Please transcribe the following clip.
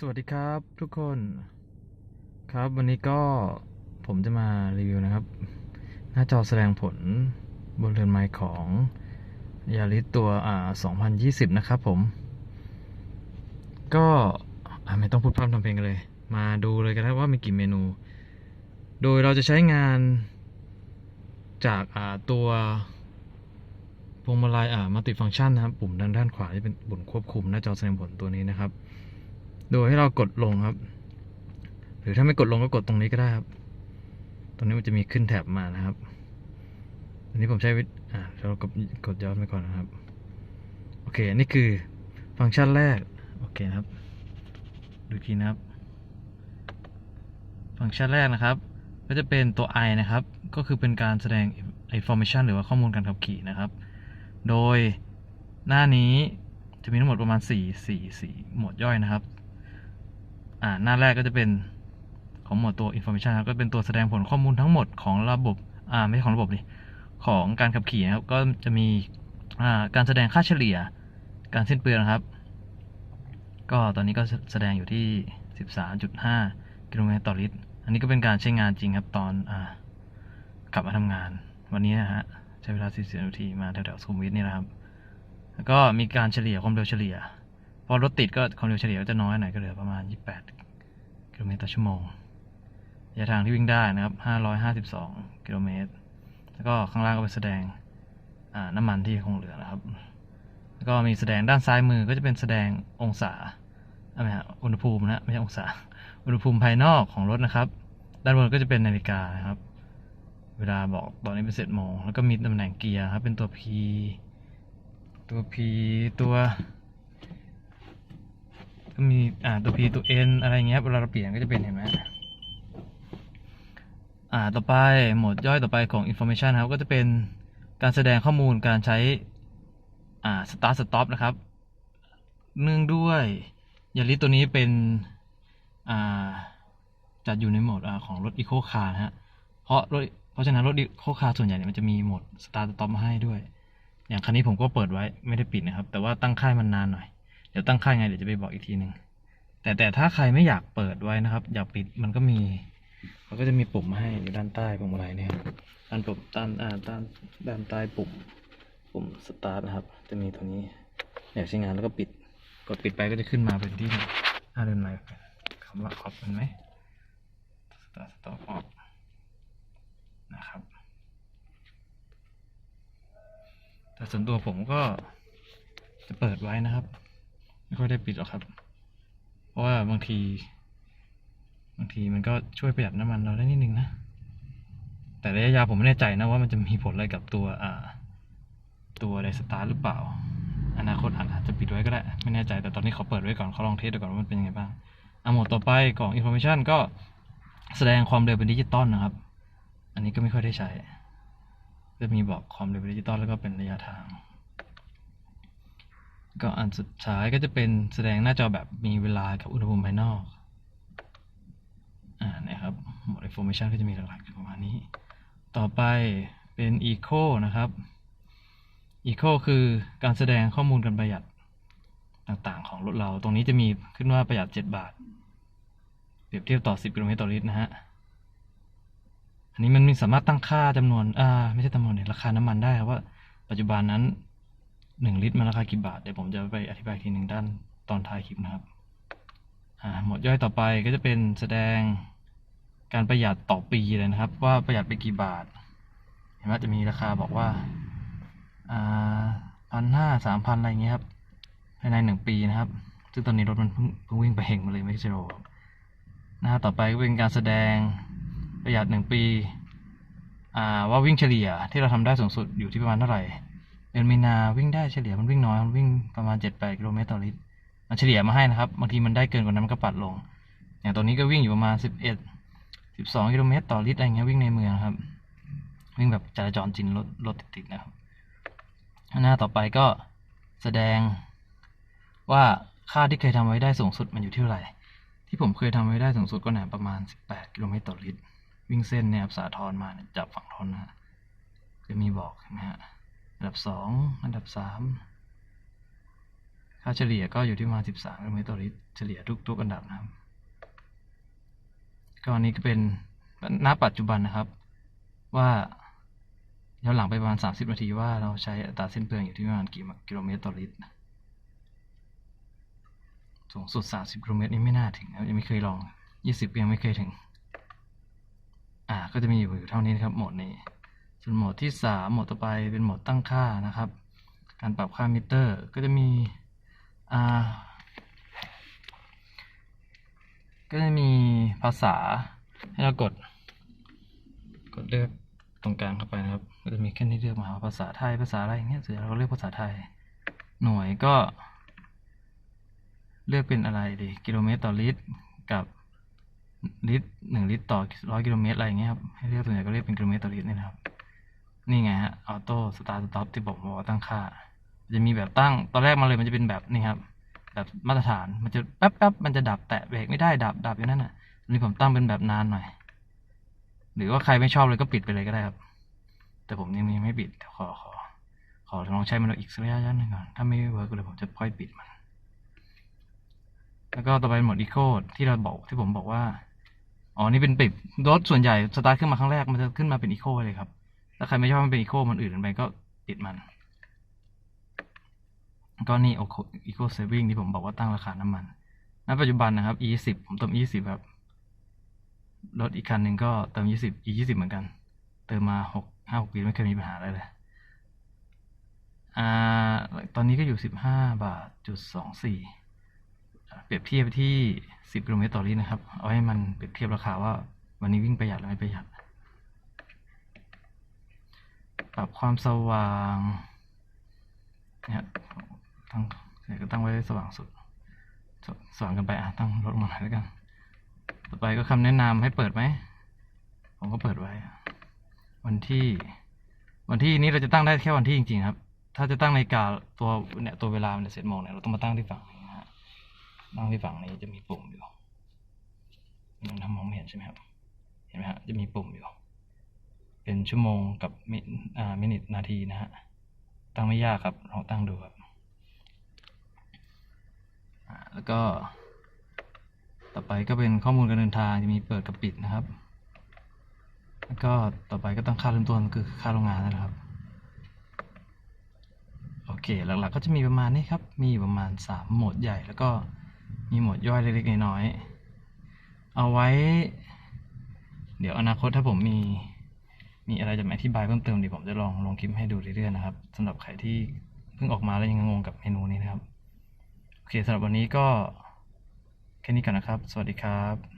สวัสดีครับทุกคนครับวันนี้ก็ผมจะมารีวิวนะครับ หน้าจอแสดงผลบนเรือนไม้ของยาริสตัวอ่า2020 นะครับผม ก็ไม่ต้องพูดพร่ำทำเพลงกันเลย มาดูเลยกันนะว่ามีกี่เมนู โดยเราจะใช้งานจากอ่าตัวพวงมาลัยอ่ามัลติฟัง c t ชันนะครับ ปุ่มด้านด้านขวาที่เป็นปุ่มควบคุมหน้าจอแสดงผลตัวนี้นะครับ โดยให้เรากดลงครับ หรือถ้าไม่กดลงก็กดตรงนี้ก็ได้ครับ ตรงนี้มันจะมีขึ้นแถบมานะครับอันนี้ผมใช้วิธีอ่าเรากดกดย้อนไปก่อนนะครับ โอเค นี่คือฟังก์ชันแรก โอเคนะครับ ดูทีนะครับ ฟังก์ชันแรกนะครับ ก็จะเป็นตัว i นะครับ ก็คือเป็นการแสดง information หรือว่าข้อมูลการขับขี่นะครับ โดยหน้านี้จะมีทั้งหมดประมาณ 4 4 4 หมวดย่อยนะครับ อ่าหน้าแรกก็จะเป็นของหมวดตัว information ครับก็เป็นตัวแสดงผลข้อมูลทั้งหมดของระบบอ่าไม่ใช่ของระบบดิของการขับขี่นะครับก็จะมีอ่าการแสดงค่าเฉลี่ย การสิ้นเปลืองนครับ ก็ตอนนี้ก็แสดงอยู่ที่ 13.5 กิโลเมตรต่อลิตร อันนี้ก็เป็นการใช้งานจริงครับตอนอ่ากลับมาทำงาน วันนี้นะฮะใช้เวลา40นาทีมาแถวๆสุขุมวิทนี่แหละครับแล้วก็มีการเฉลี่ยความเร็วเฉลี่ย พอรถติดก็ความเร็วเฉลี่ยก็จะน้อยหน่อยก็เหลือประมาณ 28 กิโลเมตรต่อชั่วโมงระยะทางที่วิ่งได้นะครับ 552 กิโลเมตร แล้วก็ข้างล่างก็เป็นแสดงน้ำมันที่คงเหลือนะครับ แล้วก็มีแสดงด้านซ้ายมือก็จะเป็นแสดงองศาอ่าไม่ฮะอุณหภูมินะไม่ใช่องศา อุณหภูมิภายนอกของรถนะครับ ด้านบนก็จะเป็นนาฬิกานะครับ เวลาบอกตอนนี้เป็นเสร็จโมง แล้วก็มีตำแหน่งเกียร์ครับ เป็นตัว P ตัว P ตัว ก็มีอ่าตัว P ตัว N อะไรเงี้ยเวลาเราเปลี่ยนก็จะเป็นเห็นไหมอ่าต่อไปโหมดย่อยต่อไปของ information นครับก็จะเป็นการแสดงข้อมูลการใช้อ่า start stop นะครับ เนื่องด้วยยาริสตัวนี้เป็นอ่าจัดอยู่ในโหมดอ่าของรถ eco car นะฮะเพราะรถเพราะฉะนั้นรถ eco car ส่วนใหญ่เนี่ยมันจะมีโหมด start stop มาให้ด้วย อย่างคันนี้ผมก็เปิดไว้ไม่ได้ปิดนะครับ แต่ว่าตั้งค่ายมันนานหน่อย ดี๋ยวตั้งค่ายไงเดี๋ยวจะไปบอกอีกทีหนึ่งแต่แต่ถ้าใครไม่อยากเปิดไว้นะครับ อยากปิดมันก็มีเขาก็จะมีปุ่มให้อยู่ด้านใต้ปุ่มอะไรเนี่ยครับด้านปุ่มด้านอ่าด้านด้านใต้ปุ่มปุ่มสตาร์ทนะครับ จะมีตรงนี้อยากใช้งานแล้วก็ปิดกดปิดไปก็จะขึ้นมาเป็นที่หน้าเดินใหม่คำว่าออฟเห็นไหมสตาร์ทสต็อปออฟนะครับแต่ส่วนตัวผมก็จะเปิดไว้นะครับ ไม่ค่อยได้ปิดหรอกครับ เพราะว่าบางที บางทีมันก็ช่วยประหยัดน้ำมันเราได้นิดนึงนะ แต่ระยะยาวผมไม่แน่ใจนะว่ามันจะมีผลอะไรกับตัวอ่าตัวไดสตาร์หรือเปล่า อนาคตอาจจะปิดไว้ก็ได้ ไม่แน่ใจแต่ตอนนี้เขาเปิดไว้ก่อนเขาลองเทสดูก่อนว่ามันเป็นยังไงบ้างอะหมวดต่อไปของ information ก็แสดงความเร็วเป็นดิจิตอลนะครับ อันนี้ก็ไม่ค่อยได้ใช้ จะมีบอกความเร็วดิจิตอลแล้วก็เป็นระยะทาง ก็อันสุดท้ายก็จะเป็นแสดงหน้าจอแบบมีเวลากับอุณหภูมิภายนอก อ่านะครับหมด information ก็จะมีหลักๆประมาณนี้ ต่อไปเป็น eco นะครับ eco คือการแสดงข้อมูลการประหยัดต่างๆ ของรถเรา ตรงนี้จะมีขึ้นว่าประหยัด 7 บาท เปรียบเทียบต่อ 10กิโลเมตรต่อลิตรนะฮะ อันนี้มันมีสามารถตั้งค่าจำนวน อ่า ไม่ใช่จำนวนเนี่ยราคาน้ำมันได้ครับว่าปัจจุบันนั้น หนึ่งลิตรมันราคากี่บาท เดี๋ยวผมจะไปอธิบายทีหนึ่งด้านตอนท้ายคลิปนะครับอ่าหมวดย่อยต่อไปก็จะเป็นแสดงการประหยัดต่อปีเลยนะครับ ว่าประหยัดไปกี่บาท เห็นไหมจะมีราคาบอกว่าอ่าพันห้าสามพันอะไรอย่างเงี้ยครับภายในหนึ่งปีนะครับ ซึ่งตอนนี้รถมันเพิ่งเพิ่งวิ่งไปเฮงมาเลยไม่ใช่โรครับนะฮะต่อไปก็เป็นการแสดงประหยัดหนึ่งปีอ่าว่าวิ่งเฉลี่ยที่เราทำได้สูงสุดอยู่ที่ประมาณเท่าไหร่ เดือนมีนาวิ่งได้เฉลี่ยมันวิ่งน้อยมันวิ่งประมาณเจ็ดแปดกิโลเมตรต่อลิตรมันเฉลี่ยมาให้นะครับบางทีมันได้เกินกว่านั้นมันก็ปัดลง อย่างตัวนี้ก็วิ่งอยู่ประมาณสิบเอ็ดสิบสองกิโลเมตรต่อลิตรอะไรเงี้ยวิ่งในเมืองครับ วิ่งแบบจราจรจริงรถรถติดๆนะครับ หน้าต่อไปก็แสดงว่าค่าที่เคยทำไว้ได้สูงสุดมันอยู่ที่เท่าไหร่ ที่ผมเคยทำไว้ได้สูงสุดก็เนี่ยประมาณ 18 กิโลเมตรต่อลิตร วิ่งเส้นเนี่ยครับสาทรมาจับฝั่งทนนะฮะจะมีบอกใช่ไหมฮะ อันดับสองอันดับสามค่าเฉลี่ยก็อยู่ที่ประมาณ13กิโลเมตรต่อลิตรเฉลี่ยทุกทุกอันดับนะครับ ก็อันนี้ก็เป็นณปัจจุบันนะครับ ว่าย้อนหลังไปประมาณ 30 นาทีว่าเราใช้อัตราเส้นเปลืองอยู่ที่ประมาณกี่กิโลเมตรต่อลิตรสูงสุด 30กิโลเมตรนี่ไม่น่าถึงนะยังไม่เคยลอง 20ยังไม่เคยถึง อ่า ก็จะมีอยู่เท่านี้นะครับ หมดนี้ ส่วนโหมดที่ 3 โหมดต่อไปเป็นโหมดตั้งค่านะครับ การปรับค่ามิเตอร์ก็จะมีก็จะมีภาษาให้เรากด กดเลือกตรงกลางเข้าไปนะครับ ก็จะมีแค่นี้เลือกมาว่าภาษาไทยภาษาอะไรอย่างเงี้ยเสร็จแล้วเราก็เลือกภาษาไทย หน่วยก็ เลือกเป็นอะไรดีกิโลเมตรต่อลิตรกับลิตรหนึ่งลิตรต่อร้อยกิโลเมตรอะไรอย่างเงี้ยครับให้เลือกส่วนใหญ่ก็เลือกเป็นกิโลเมตรต่อลิตรนี่นะครับ นี่ไงฮะออโต้สตาร์ทสต็อปที่บอกว่าตั้งค่า จะมีแบบตั้งตอนแรกมาเลยมันจะเป็นแบบนี่ครับ แบบมาตรฐานมันจะแป๊บแป๊บมันจะดับแตะเบรกไม่ได้ดับดับอยู่นั่นน่ะอันนี้ผมตั้งเป็นแบบนานหน่อย หรือว่าใครไม่ชอบเลยก็ปิดไปเลยก็ได้ครับ แต่ผมยังยังไม่ปิดเดี๋ยวขอขอขอลองใช้มันอีกสักระยะหนึงก่อน ถ้าไม่เวิร์กเลยผมจะค่อยปิดมัน แล้วก็ต่อไปหมดอีโคที่เราบอกที่ผมบอกว่า อ๋อ นี่เป็นปิดรถส่วนใหญ่สตาร์ทขึ้นมาครั้งแรกมันจะขึ้นมาเป็นอีโคเลยครับ ถ้าใครไม่ชอบมันเป็นอีโคมันอื่นไปก็ปิดมัน ก็นี่โออีโคเซฟิงที่ผมบอกว่าตั้งราคาน้ำมัน ณ ปัจจุบันนะครับ e สิบผมเติม e สิบครับ รถอีกคันหนึ่งก็เติม 20 e 20 เหมือนกัน เติมมาหกห้าหกปีไม่เคยมีปัญหาอะไรเลยอ่าตอนนี้ก็อยู่ 15 บาทจุดสองสี่เปรียบเทียบที่ 10 กิโลเมตรต่อลิตรนะครับ เอาให้มันเปรียบเทียบราคาว่า วันนี้วิ่งประหยัดหรือไม่ประหยัด ปรับความสว่างเนี่ยตั้งก็ตั้งไว้สว่างสุดสสว่างกันไปอะตั้งลดลงมาหน่อยแล้วกัน ต่อไปก็คำแนะนำให้เปิดไหม ผมก็เปิดไว้ วันที่ วันที่นี้เราจะตั้งได้แค่วันที่จริงๆครับ ถ้าจะตั้งนาฬิกาตัวเนี่ยตัวเวลามันจะเสร็จโมงเนี่ยเราต้องมาตั้งที่ฝั่งนี้นะฮะตั้งที่ฝั่งนี้จะมีปุ่มอยู่มันทำมองไม่เห็นใช่ไหมครับ เห็นไหมฮะจะมีปุ่มอยู่ เป็นชั่วโมงกับมิอ่ามินิทนาทีนะฮะ ตั้งไม่ยากครับลองตั้งดูครับแล้วก็ ต่อไปก็เป็นข้อมูลการเดินทางจะมีเปิดกับปิดนะครับ แล้วก็ต่อไปก็ต้องค่าเริ่มต้นคือค่าโรงงานนะครับ โอเค หลักๆก็จะมีประมาณนี้ครับ มีประมาณสามโหมดใหญ่แล้วก็มีโหมดย่อยเล็กๆน้อยๆเอาไว้ เดี๋ยวอนาคตถ้าผมมี มีอะไรจะมาอธิบายเพิ่มเติมดีผมจะลองลงคลิปให้ดูเรื่อยๆนะครับสำหรับใครที่เพิ่งออกมาแล้วยังงงกับเมนูนี้นะครับ โอเคสำหรับวันนี้ก็แค่นี้ก่อนนะครับ สวัสดีครับ